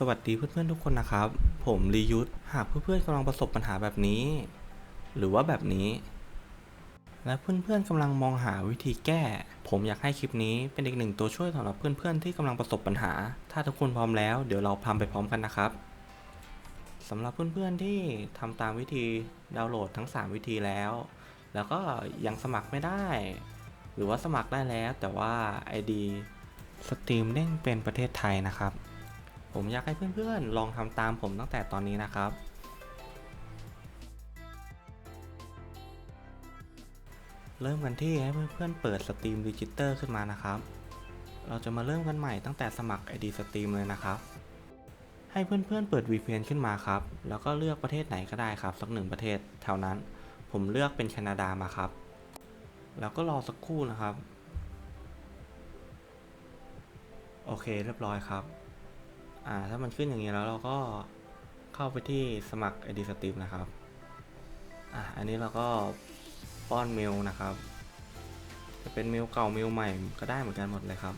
สวัสดีเพื่อนๆทุกคนนะครับ ผมรียุทธหากเพื่อนๆกำลังประสบปัญหาแบบนี้ หรือว่าแบบนี้ และเพื่อนๆกำลังมองหาวิธีแก้ ผมอยากให้คลิปนี้เป็นอีกหนึ่งตัวช่วยสำหรับเพื่อนๆที่กำลังประสบปัญหา ถ้าทุกคนพร้อมแล้วเดี๋ยวเราทำไปพร้อมกันนะครับสำหรับเพื่อนๆที่ทำตามวิธีดาวน์โหลดทั้ง 3 วิธีแล้ว แล้วก็ยังสมัครไม่ได้ หรือว่าสมัครได้แล้วแต่ว่า ID สตรีมเด้งเป็นประเทศไทยนะครับ ผมอยากให้เพื่อนๆ ลองทำตามผมตั้งแต่ตอนนี้นะครับ เริ่มกันที่ให้เพื่อนๆ เปิดสตรีมดิจิเตอร์ขึ้นมานะครับ เราจะมาเริ่มกันใหม่ตั้งแต่สมัคร ID สตรีมเลยนะครับ ให้เพื่อนๆ เปิด VPN ขึ้นมาครับ แล้วก็เลือกประเทศไหนก็ได้ครับ สักหนึ่งประเทศแถวนั้น ผมเลือกเป็นแคนาดามาครับ แล้วก็รอสักครู่นะครับ โอเคเรียบร้อยครับ อ่า ถ้ามันขึ้นอย่างนี้แล้วเราก็เข้าไปที่สมัคร ID Stream นะครับ อะอันนี้เราก็ป้อนเมลนะครับ จะเป็นเมลเก่าเมลใหม่ก็ได้เหมือนกันหมดเลยครับ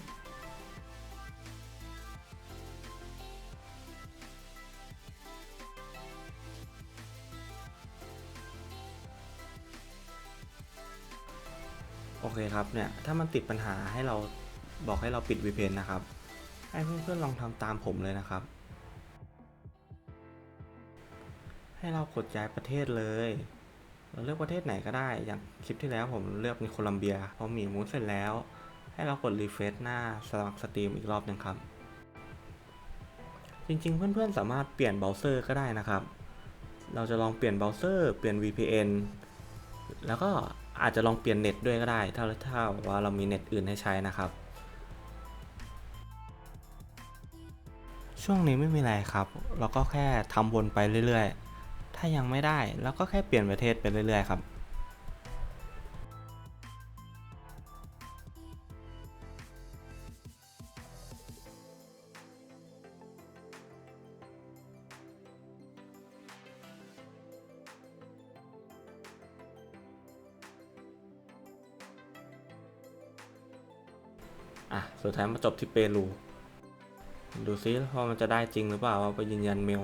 โอเคครับเนี่ยถ้ามันติดปัญหาให้เราบอกให้เราปิด VPN นะครับ ให้เพื่อนๆลองทำตามผมเลยนะครับ ให้เรากดย้ายประเทศเลย เราเลือกประเทศไหนก็ได้ อย่างคลิปที่แล้วผมเลือกเป็นโคลัมเบีย พอหมีมูสเสร็จแล้ว ให้เรากดรีเฟรชหน้าสมัครสตรีมอีกรอบหนึ่งครับ จริงๆ เพื่อนๆสามารถเปลี่ยนเบราว์เซอร์ก็ได้นะครับ เราจะลองเปลี่ยนเบราว์เซอร์ เปลี่ยน VPN แล้วก็อาจจะลองเปลี่ยนเน็ตด้วยก็ได้ ถ้าถ้าว่าเรามีเน็ตอื่นให้ใช้นะครับ ช่วงนี้ไม่มีอะไรครับ เราก็แค่ทำวนไปเรื่อยๆ ถ้ายังไม่ได้เราก็แค่เปลี่ยนประเทศไปเรื่อยๆ ครับอะ สุดท้ายมาจบที่เปรู ดูซิว่ามันจะได้จริงหรือเปล่าเราไปยืนยันเมล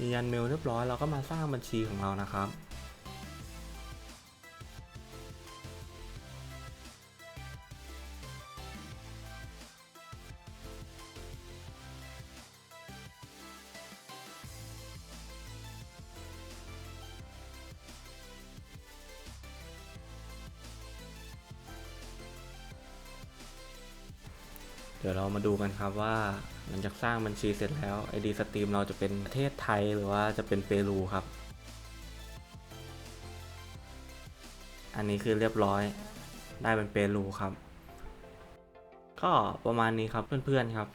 ยืนยันเมลเรียบร้อยเราก็มาสร้างบัญชีของเรานะครับ เดี๋ยวเรามาดูกันครับว่าหลังจากสร้างบัญชีเสร็จแล้ว ID Stream เราจะเป็นประเทศไทยหรือว่าจะเป็นเปรูครับ อันนี้คือเรียบร้อยได้เป็นเปรูครับ ก็ประมาณนี้ครับเพื่อนๆครับ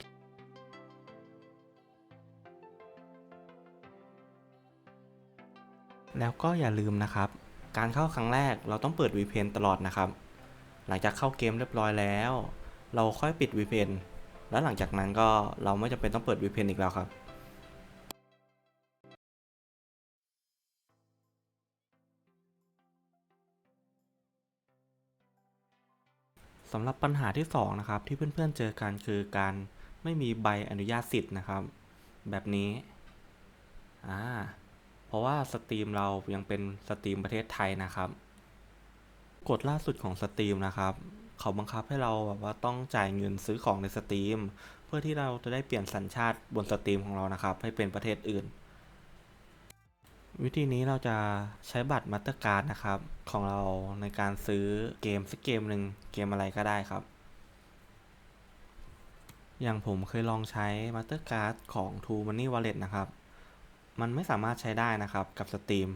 แล้วก็อย่าลืมนะครับ การเข้าครั้งแรกเราต้องเปิด VPN ตลอดนะครับ หลังจากเข้าเกมเรียบร้อยแล้ว เราค่อยปิด VPN แล้วหลังจากนั้นก็เราไม่จำเป็นต้องเปิด VPN อีกแล้วครับ สำหรับปัญหาที่ 2 นะครับ ที่เพื่อนๆเจอกันคือการไม่มีใบอนุญาตสิทธิ์นะครับ แบบนี้อ่าเพราะว่าสตรีมเรายังเป็นสตรีมประเทศไทยนะครับ กฎล่าสุดของสตรีมนะครับ เขาบังคับให้เราแบบว่าต้องจ่ายเงินซื้อของในสตรีม เพื่อที่เราจะได้เปลี่ยนสัญชาติบนสตรีมของเรานะครับ ให้เป็นประเทศอื่น วิธีนี้เราจะใช้บัตรมาสเตอร์การ์ดนะครับ ของเราในการซื้อเกมสักเกมหนึ่งเกมอะไรก็ได้ครับ อย่างผมเคยลองใช้มาสเตอร์การ์ดของ True Money Wallet นะครับ มันไม่สามารถใช้ได้นะครับกับสตรีม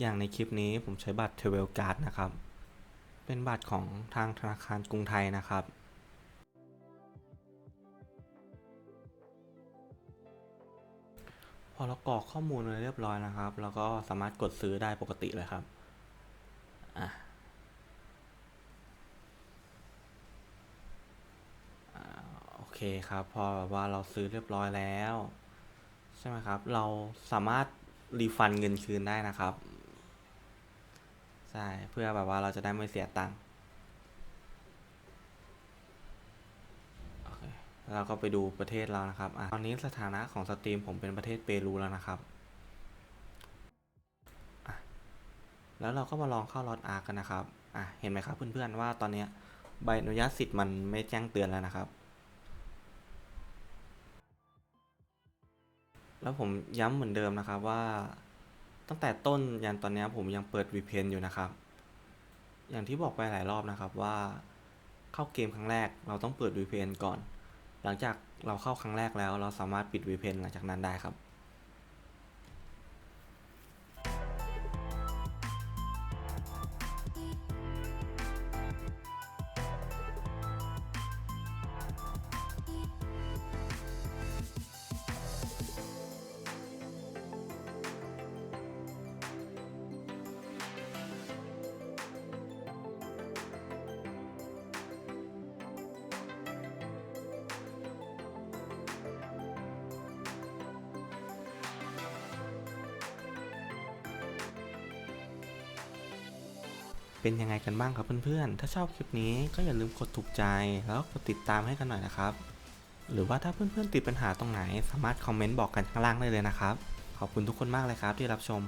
อย่างในคลิปนี้ผมใช้บัตร t r a v e l Card นะครับ เป็นบัตรของทางธนาคารกรุงไทยนะครับพอเรากรอกข้อมูลไว้เรียบร้อยนะครับ แล้วก็สามารถกดซื้อได้ปกติเลยครับ อะอ่าโอเคครับ พอว่าเราซื้อเรียบร้อยแล้ว ใช่ไหมครับ เราสามารถรีฟันเงินคืนได้นะครับ ช่เพื่อแบบว่าเราจะได้ไม่เสียตังค์โอเคแล้วเราก็ไปดูประเทศเรานะครับอะตอนนี้สถานะของสตรีมผมเป็นประเทศเปรูแล้วนะครับแล้วเราก็มาลองเข้าลอตอาร์กันนะครับอะเห็นไหมครับเพื่อนๆว่าตอนนี้ใบอนุญาตสิทธิ์มันไม่แจ้งเตือนแล้วนะครับ แล้วผมย้ำเหมือนเดิมนะครับว่า ตั้งแต่ต้นยันตอนนี้ผมยังเปิด VPN อยู่นะครับ อย่างที่บอกไปหลายรอบนะครับว่าเข้าเกมครั้งแรกเราต้องเปิด VPN ก่อน หลังจากเราเข้าครั้งแรกแล้วเราสามารถปิด VPN หลังจากนั้นได้ครับ เป็นยังไงกันบ้างครับเพื่อนๆ ถ้าชอบคลิปนี้ก็อย่าลืมกดถูกใจแล้วกดติดตามให้กันหน่อยนะครับ หรือว่าถ้าเพื่อนๆติดปัญหาตรงไหน สามารถคอมเมนต์บอกกันข้างล่างได้เลยนะครับ ขอบคุณทุกคนมากเลยครับที่รับชม